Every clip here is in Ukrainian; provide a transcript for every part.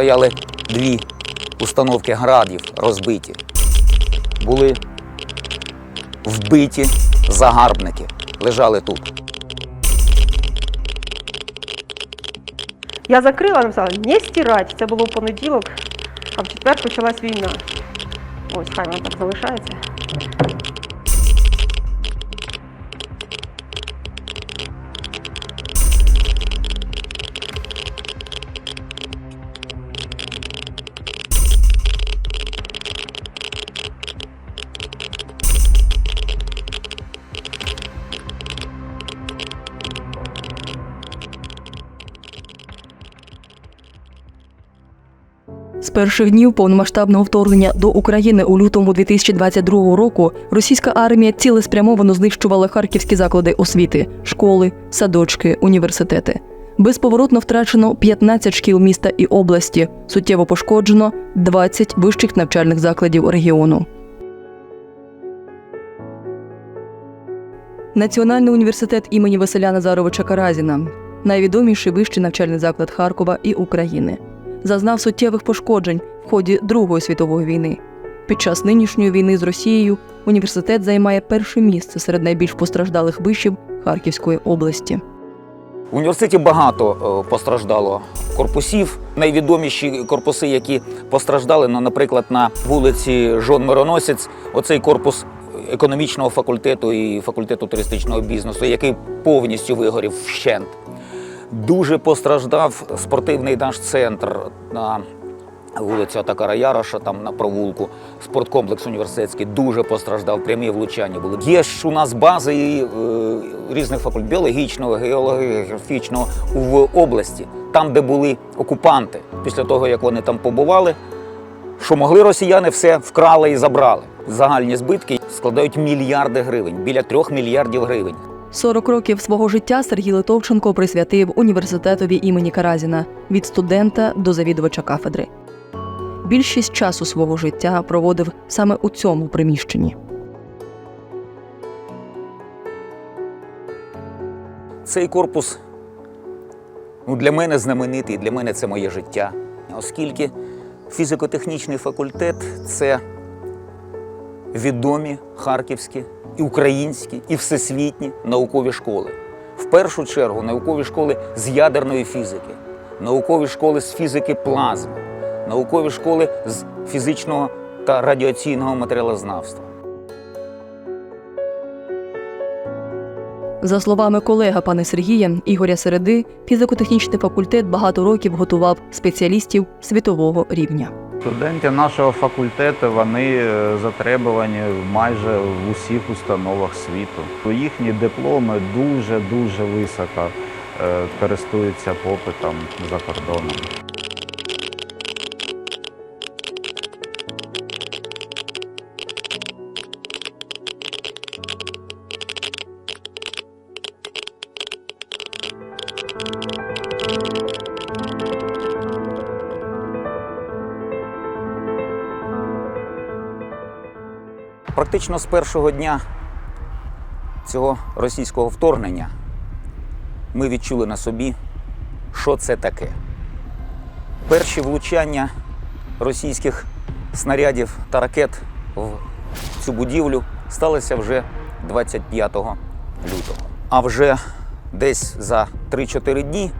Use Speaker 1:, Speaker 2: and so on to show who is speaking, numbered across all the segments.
Speaker 1: стояли дві установки градів розбиті. Були вбиті загарбники, лежали тут.
Speaker 2: Я закрила, написала не стирати. Це було в понеділок, а в четвер почалась війна. Ось, хай вона так залишається.
Speaker 3: З перших днів повномасштабного вторгнення до України у лютому 2022 року російська армія цілеспрямовано знищувала харківські заклади освіти, школи, садочки, університети. Безповоротно втрачено 15 шкіл міста і області, суттєво пошкоджено 20 вищих навчальних закладів регіону. Національний університет імені Василя Назаровича Каразіна найвідоміший вищий навчальний заклад Харкова і України зазнав суттєвих пошкоджень в ході Другої світової війни. Під час нинішньої війни з Росією університет займає перше місце серед найбільш постраждалих вишів Харківської області.
Speaker 1: В університеті багато е, постраждало корпусів. Найвідоміші корпуси, які постраждали, ну, наприклад, на вулиці Жон Мироносець, оцей корпус економічного факультету і факультету туристичного бізнесу, який повністю вигорів вщент. Дуже постраждав спортивний наш центр на вулиці Атакара Яроша, там на провулку, спорткомплекс університетський дуже постраждав, прямі влучання були. Є ж у нас бази і, е, різних факультетів біологічного, геолографічного в області, там, де були окупанти, після того, як вони там побували, що могли росіяни, все вкрали і забрали. Загальні збитки складають мільярди гривень, біля трьох мільярдів гривень.
Speaker 3: 40 років свого життя Сергій Литовченко присвятив університетові імені Каразіна від студента до завідувача кафедри. Більшість часу свого життя проводив саме у цьому приміщенні.
Speaker 1: Цей корпус ну, для мене знаменитий, для мене це моє життя. Оскільки фізико-технічний факультет це відомі харківські, і українські, і всесвітні наукові школи. В першу чергу наукові школи з ядерної фізики, наукові школи з фізики плазми, наукові школи з фізичного та радіаційного матеріалознавства.
Speaker 3: За словами колега пана Сергія Ігоря Середи, фізико-технічний факультет багато років готував спеціалістів світового рівня.
Speaker 4: Студенти нашого факультету вони е, затребувані майже в усіх установах світу. Їхні дипломи дуже дуже високо е, користуються попитом за кордоном.
Speaker 1: Практично з першого дня цього російського вторгнення ми відчули на собі, що це таке. Перші влучання російських снарядів та ракет в цю будівлю сталося вже 25 лютого. А вже десь за 3-4 дні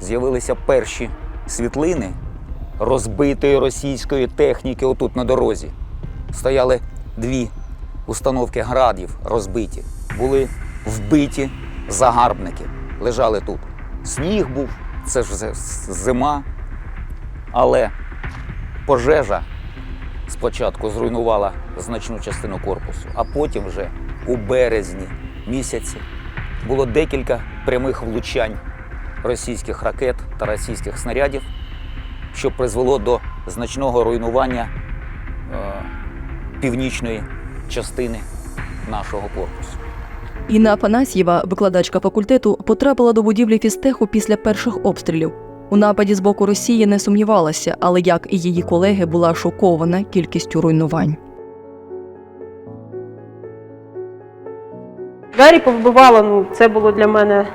Speaker 1: з'явилися перші світлини розбитої російської техніки отут на дорозі. Стояли дві установки градів розбиті, були вбиті загарбники, лежали тут. Сніг був, це ж зима, але пожежа спочатку зруйнувала значну частину корпусу, а потім вже у березні місяці було декілька прямих влучань російських ракет та російських снарядів, що призвело до значного руйнування е, північної частини нашого корпусу.
Speaker 3: Інна Афанасьєва, викладачка факультету, потрапила до будівлі фізтеху після перших обстрілів. У нападі з боку Росії не сумнівалася, але як і її колеги була шокована кількістю руйнувань.
Speaker 2: Двері повбивало, ну це було для мене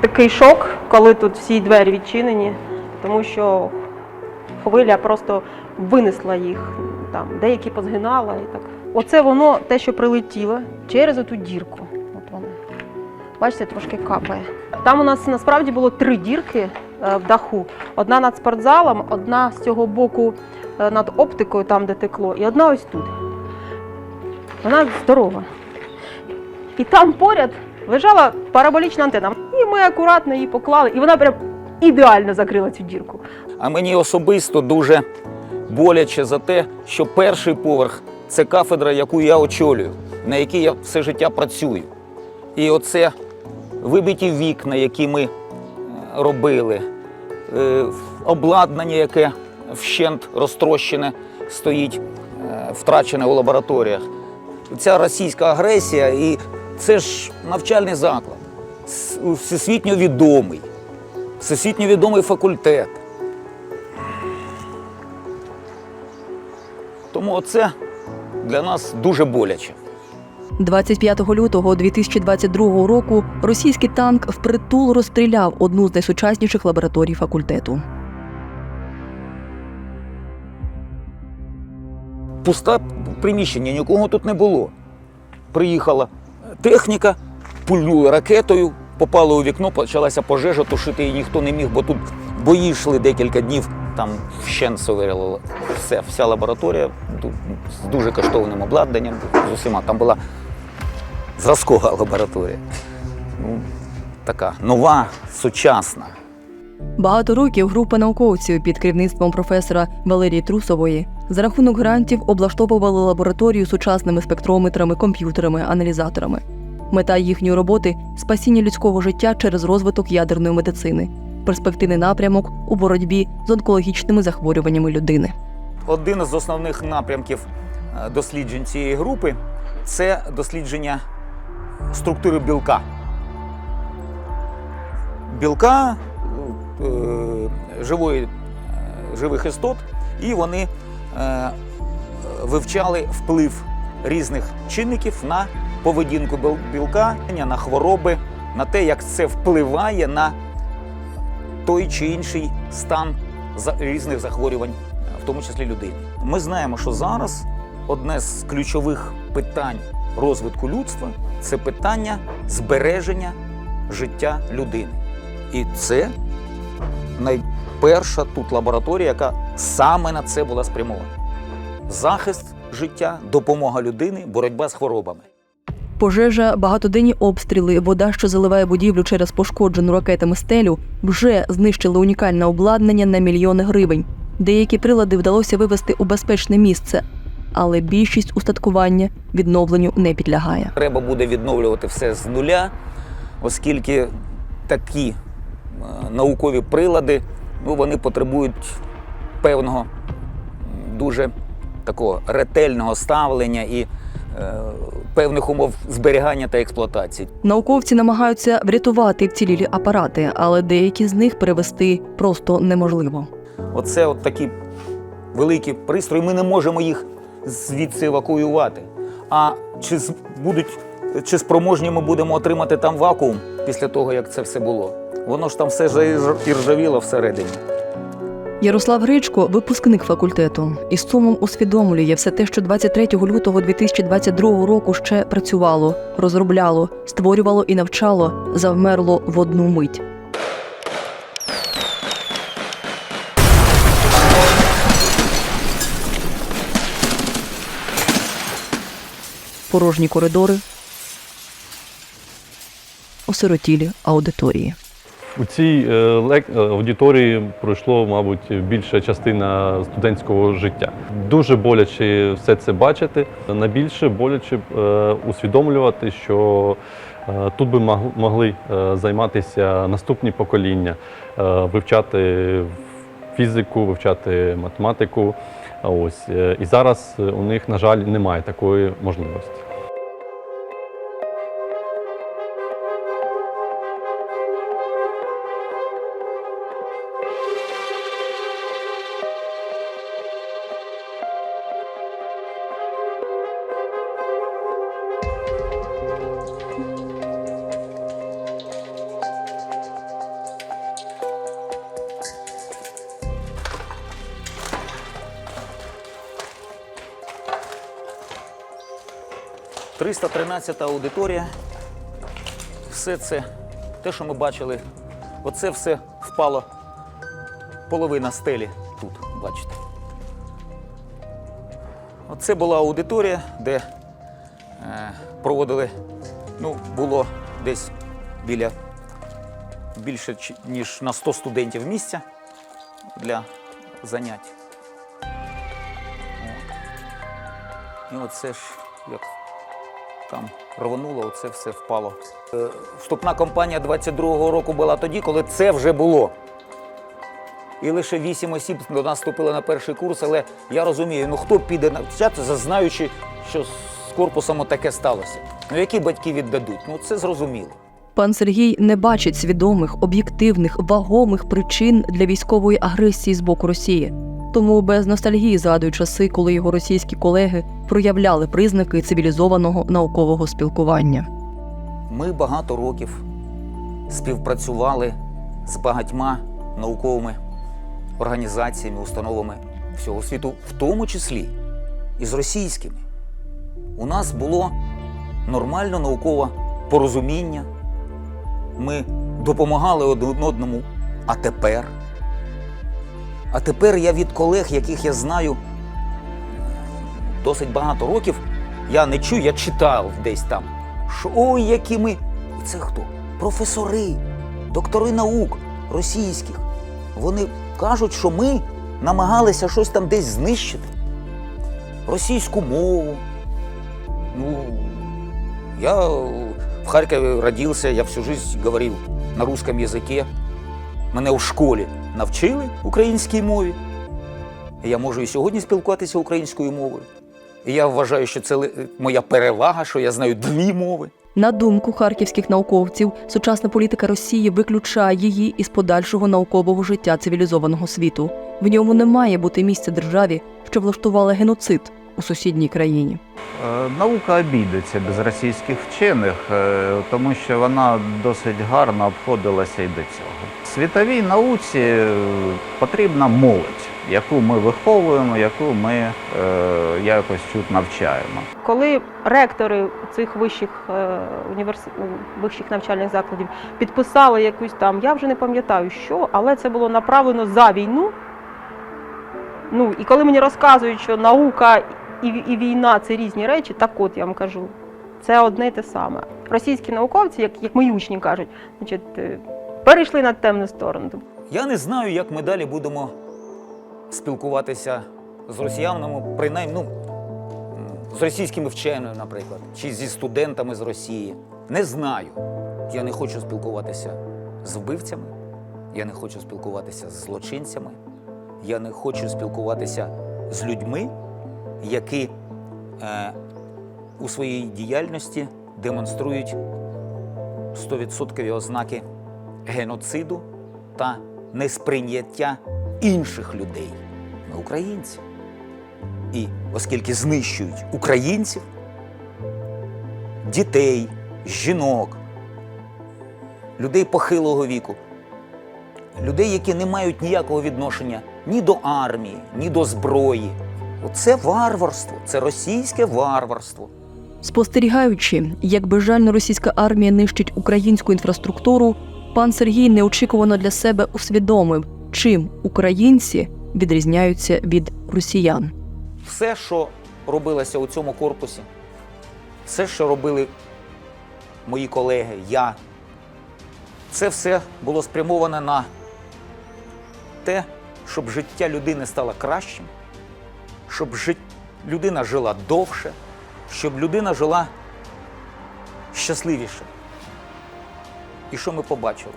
Speaker 2: такий шок, коли тут всі двері відчинені, тому що хвиля просто винесла їх, там, деякі позгинала і так. Оце воно те, що прилетіло через оту дірку. От воно. Бачите, трошки капає. Там у нас насправді було три дірки е, в даху. Одна над спортзалом, одна з цього боку е, над оптикою, там де текло, і одна ось тут. Вона здорова. І там поряд лежала параболічна антенна. І ми акуратно її поклали, і вона прям ідеально закрила цю дірку.
Speaker 1: А мені особисто дуже боляче за те, що перший поверх це кафедра, яку я очолюю, на якій я все життя працюю. І оце вибиті вікна, які ми е, робили, е, обладнання, яке вщент розтрощене стоїть, е, втрачене у лабораторіях. Ця російська агресія, і це ж навчальний заклад, всесвітньо відомий, всесвітньо відомий факультет. Тому оце для нас дуже боляче.
Speaker 3: 25 лютого 2022 року російський танк впритул розстріляв одну з найсучасніших лабораторій факультету.
Speaker 1: Пусте приміщення, нікого тут не було. Приїхала техніка, пульнули ракетою, попали у вікно, почалася пожежа, тушити її ніхто не міг, бо тут бої йшли декілька днів. Там вщент совирило все, вся лабораторія з дуже коштовним обладнанням, з усіма. Там була зразкова лабораторія. Ну, така нова, сучасна.
Speaker 3: Багато років група науковців під керівництвом професора Валерії Трусової за рахунок грантів облаштовували лабораторію сучасними спектрометрами, комп'ютерами, аналізаторами. Мета їхньої роботи спасіння людського життя через розвиток ядерної медицини, перспективний напрямок у боротьбі з онкологічними захворюваннями людини.
Speaker 1: Один з основних напрямків е, досліджень цієї групи це дослідження структури білка. Білка е, живої, е, живих істот, і вони вивчали вплив різних чинників на поведінку білка, на хвороби, на те, як це впливає на той чи інший стан різних захворювань в тому числі людини. Ми знаємо, що зараз одне з ключових питань розвитку людства це питання збереження життя людини. І це найперша тут лабораторія, яка саме на це була спрямована. Захист життя, допомога людини, боротьба з хворобами.
Speaker 3: Пожежа, багатоденні обстріли, вода, що заливає будівлю через пошкоджену ракетами стелю, вже знищили унікальне обладнання на мільйони гривень. Деякі прилади вдалося вивести у безпечне місце, але більшість устаткування відновленню не підлягає.
Speaker 1: Треба буде відновлювати все з нуля, оскільки такі е, наукові прилади ну, вони потребують певного дуже такого ретельного ставлення і певних умов зберігання та експлуатації.
Speaker 3: Науковці намагаються врятувати вцілілі апарати, але деякі з них перевести просто неможливо.
Speaker 1: Оце от такі великі пристрої, ми не можемо їх звідси евакуювати. А чи будуть, чи спроможні ми будемо отримати там вакуум після того, як це все було? Воно ж там все ж ржавіло всередині.
Speaker 3: Ярослав Гречко, випускник факультету, із сумом усвідомлює все те, що 23 лютого 2022 року ще працювало, розробляло, створювало і навчало, завмерло в одну мить. Порожні коридори, осиротілі аудиторії.
Speaker 5: У цій е, е, аудиторії пройшло, мабуть, більша частина студентського життя. Дуже боляче все це бачити. Найбільше боляче е, усвідомлювати, що тут би могли займатися наступні покоління, вивчати фізику, вивчати математику. Ось і зараз у них, на жаль, немає такої можливості.
Speaker 1: 313 аудиторія. Все це, те, що ми бачили, оце все впало. Половина стелі тут, бачите. Оце була аудиторія, де е, проводили, ну, було десь біля більше ніж на 100 студентів місця для занять. І оце ж як там рвануло, оце все впало. Е, Вступна кампанія 22-го року була тоді, коли це вже було. І лише вісім осіб до нас вступили на перший курс, але я розумію, ну хто піде навчатися, знаючи, що з корпусом таке сталося. Ну які батьки віддадуть? Ну це зрозуміло.
Speaker 3: Пан Сергій не бачить свідомих, об'єктивних, вагомих причин для військової агресії з боку Росії. Тому без ностальгії згадує часи, коли його російські колеги проявляли признаки цивілізованого наукового спілкування.
Speaker 1: Ми багато років співпрацювали з багатьма науковими організаціями, установами всього світу, в тому числі і з російськими. У нас було нормально наукове порозуміння. Ми допомагали один одному. А тепер? А тепер я від колег, яких я знаю досить багато років, я не чую, я читав десь там. Що ой, які ми. Це хто? Професори, доктори наук російських. Вони кажуть, що ми намагалися щось там десь знищити. Російську мову. Ну, я в Харкові родився, я всю жизнь говорив на русском языке. Мене в школі навчили українській мові. Я можу і сьогодні спілкуватися українською мовою. І я вважаю, що це моя перевага, що я знаю дві мови.
Speaker 3: На думку харківських науковців, сучасна політика Росії виключає її із подальшого наукового життя цивілізованого світу. В ньому не має бути місця державі, що влаштувала геноцид у сусідній країні.
Speaker 4: Е, Наука обійдеться без російських вчених, е, тому що вона досить гарно обходилася і до цього. Світовій науці е, потрібна молодь, яку ми виховуємо, яку ми е, якось тут навчаємо.
Speaker 2: Коли ректори цих вищих е, універс... вищих навчальних закладів підписали якусь там, я вже не пам'ятаю що, але це було направлено за війну. Ну і коли мені розказують, що наука і, і війна це різні речі, так от я вам кажу, це одне й те саме. Російські науковці, як, як мої учні кажуть, значить, е, перейшли на темну сторону.
Speaker 1: Я не знаю, як ми далі будемо спілкуватися з росіянами, принаймні, ну, з російськими вченими, наприклад, чи зі студентами з Росії. Не знаю. Я не хочу спілкуватися з вбивцями, я не хочу спілкуватися з злочинцями, я не хочу спілкуватися з людьми, які е, у своїй діяльності демонструють 100% ознаки геноциду та несприйняття інших людей. Ми українці. І оскільки знищують українців, дітей, жінок, людей похилого віку, людей, які не мають ніякого відношення ні до армії, ні до зброї. Оце варварство, це російське варварство.
Speaker 3: Спостерігаючи, як безжально російська армія нищить українську інфраструктуру, пан Сергій неочікувано для себе усвідомив, чим українці відрізняються від росіян.
Speaker 1: все, що робилося у цьому корпусі, все, що робили мої колеги, я, це все було спрямоване на те, щоб життя людини стало кращим, щоб жит... людина жила довше, щоб людина жила щасливіше. І що ми побачили?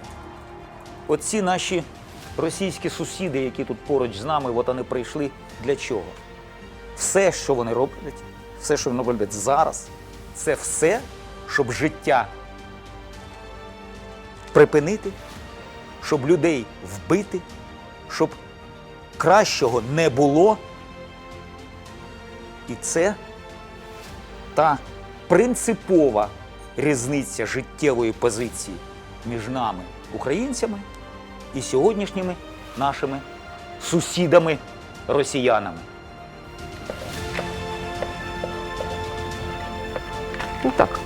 Speaker 1: Оці наші російські сусіди, які тут поруч з нами, от вони прийшли для чого? все, що вони роблять, все, що вони роблять зараз, це все, щоб життя припинити, щоб людей вбити, щоб кращого не було. І це та принципова різниця життєвої позиції між нами, українцями, і сьогоднішніми нашими сусідами росіянами.
Speaker 2: Ну так.